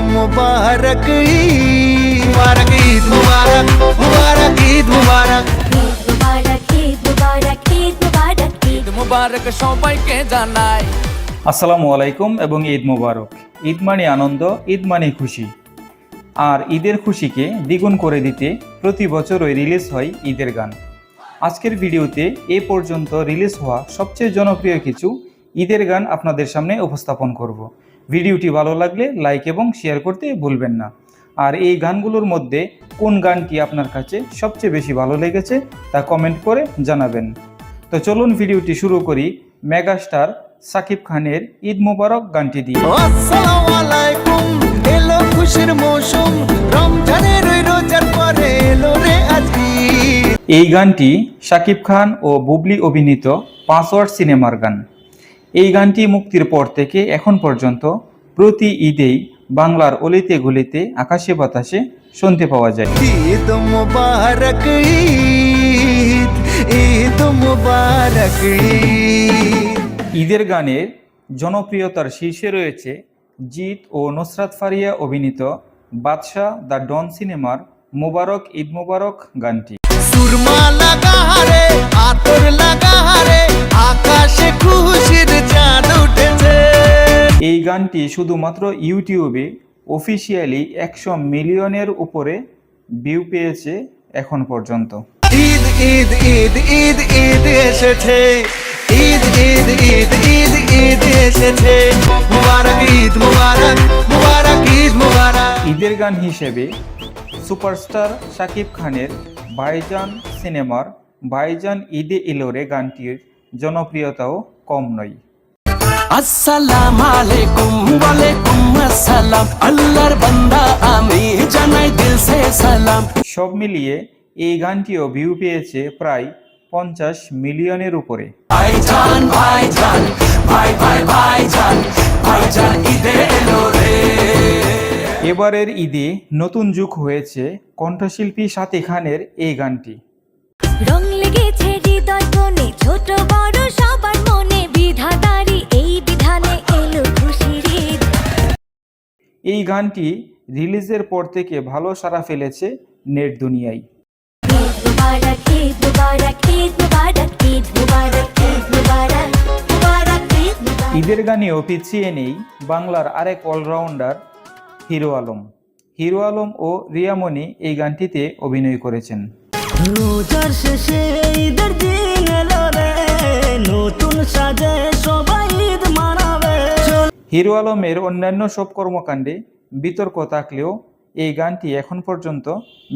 मुबारक ईद मुबारक ईद मुबारक मुबारक ईद मुबारक ঈদ মুবারক ঈদ মুবারক ঈদ মুবারক ঈদ মুবারক সবাইকে জানাই আসসালামু আলাইকুম এবং ঈদ মোবারক ঈদ মানে আনন্দ ঈদ মানে খুশি আর ঈদের খুশিকে দ্বিগুণ করে দিতে প্রতি বছরই রিলিজ হয় ঈদের গান আজকের ভিডিওতে এ পর্যন্ত রিলিজ হওয়া সবচেয়ে জনপ্রিয় কিছু ঈদের গান আপনাদের সামনে উপস্থাপন করব ভিডিওটি ভালো লাগলে লাইক এবং শেয়ার করতে ভুলবেন না। আর এই গানগুলোর মধ্যে কোন গানটি আপনার কাছে সবচেয়ে বেশি ভালো লেগেছে তা কমেন্ট করে জানাবেন। তো চলুন ভিডিওটি শুরু করি মেগাস্টার সাকিব খানের ঈদ মোবারক গানটি দিয়ে। এলো খুশির মৌসুম রমজানের রোজার পরে এলো রে এই গানটি শাকিব খান ও বুবলি অভিনীত পাসওয়ার্ড সিনেমার গান। এই গানটি মুক্তির পর থেকে এখন পর্যন্ত প্রতি ঈদেই বাংলার অলিতে গলিতে আকাশে বাতাসে শুনতে পাওয়া যায়। ঈদ মুবারক ঈদ ঈদ মুবারক ঈদের গানের জনপ্রিয়তার শীর্ষে রয়েছে জিৎ ও নুসরাত ফারিয়া অভিনীত বাদশাহ দ্য ডন সিনেমার মোবারক ঈদ মোবারক গানটি। সুরমা লাগা হারে আতর গানটি শুধুমাত্র ইউটিউবে অফিসিয়ালি একশো মিলিয়নের উপরে ভিউ পেয়েছে এখন পর্যন্ত। ঈদ ঈদ ঈদ ঈদ ঈদ এসেছে। ঈদ ঈদ ঈদ ঈদ ঈদ এসেছে। মুবারক ঈদ মুবারক মুবারক ঈদ মুবারক। ঈদের গান হিসেবে সুপারস্টার শাকিব খানের ভাইজান সিনেমার ভাইজান ঈদে ইলোরে গানটির জনপ্রিয়তাও কম নয়। আসসালাম আলাইকুম ওয়ালাইকুম আসসালাম। আল্লাহর বান্দা আমি জানাই দিল সে সালাম। সব মিলিয়ে এই গানটিও ভিউ পেয়েছে প্রায় পঞ্চাশ মিলিয়নের উপরে। ভাইজান ভাইজান ভাই ভাই ভাইজান ভাইজান ঈদে এলো রে। এবারের ঈদে নতুন যুগ হয়েছে কণ্ঠশিল্পী সাথী খানের এই গানটি। রং লেগেছে হৃদয় কোণে ছোট বড় সবার মনে বিধাতারি এই গানটি রিলিজের পর থেকে ভালো সাড়া ফেলেছে নেট দুনিয়ায়। ঈদের গানেও পিছিয়ে নেই, বাংলার আরেক অলরাউন্ডার হিরো আলম। হিরো আলম ও রিয়ামণি এই গানটিতে অভিনয় করেছেন। শেষে ঈদের নতুন সাজে সবাই হিরো আলমের অন্যান্য সব কর্মকাণ্ডে বিতর্ক থাকলেও এই গানটি এখন পর্যন্ত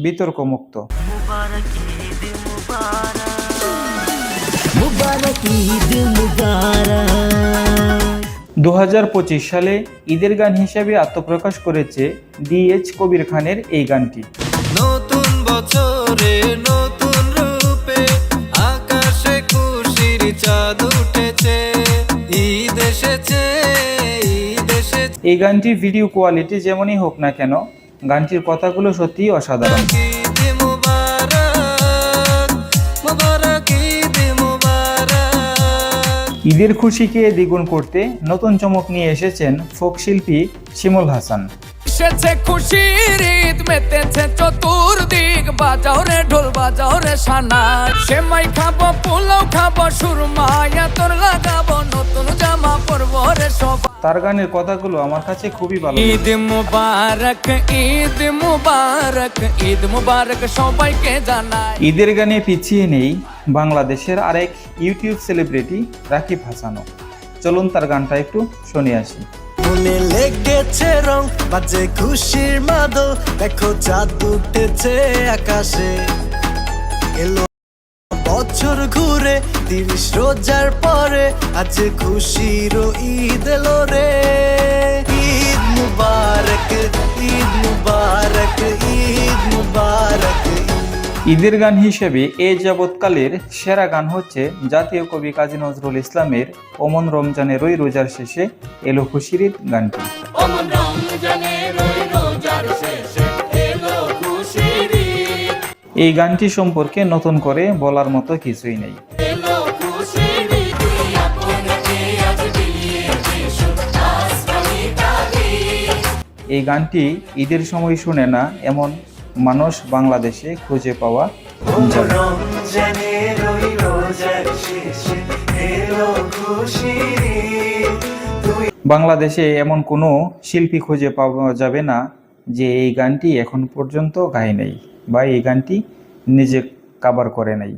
বিতর্কমুক্ত। দু সালে ঈদের গান হিসেবে আত্মপ্রকাশ করেছে ডিএইচ কবির খানের এই গানটি। নতুন বছরে নতুন রূপে আকাশে খুশির চাঁদ এই গানটির ভিডিও কোয়ালিটি যেমনই হোক না কেন গানটির কথাগুলো সত্যিই অসাধারণ। ঈদের খুশিকে দ্বিগুণ করতে নতুন চমক নিয়ে এসেছেন ফোক শিল্পী শিমুল হাসান। এসেছে খুশির ঈদ মেতেছে চতুর্দিক। বাজাও রে ঢোল বাজাও রে সানা। সেমাই খাব পোলাও খাব সুরমায়া তোর লাগাবো নতুন জামা পরবো রে সব। তার গানের কথাগুলো আমার কাছে খুবই ভালো ঈদ মুবারক ঈদ মুবারক ঈদ মুবারক সবাইকে জানাই। ঈদের গানে পিছিয়ে নেই বাংলাদেশের আরেক ইউটিউব সেলিব্রিটি রাকিব হাসানও। চলুন তার গানটা একটু শুনে আসি। মনে লেগেছে রং, বাজে খুশির মাদল। দেখো চাঁদ উঠেছে আকাশে। এলো বছর ঘুরে, তিরিশ রোজার পরে, আজ খুশির ঈদ এলো রে। ঈদ মুবারক, ঈদ ঈদের গান হিসেবে এ যাবৎকালের সেরা গান হচ্ছে জাতীয় কবি কাজী নজরুল ইসলামের ওমন রমজানের ওই রোজার শেষে এলো খুশির গানটি। এই গানটি সম্পর্কে নতুন করে বলার মতো কিছুই নেই। এই গানটি ঈদের সময় শুনে না এমন মানুষ বাংলাদেশে খুঁজে পাওয়া। বাংলাদেশে এমন কোনো শিল্পী খুঁজে পাওয়া যাবে না যে এই গানটি এখন পর্যন্ত গায় নাই বা এই গানটি নিজে কাবার করে নাই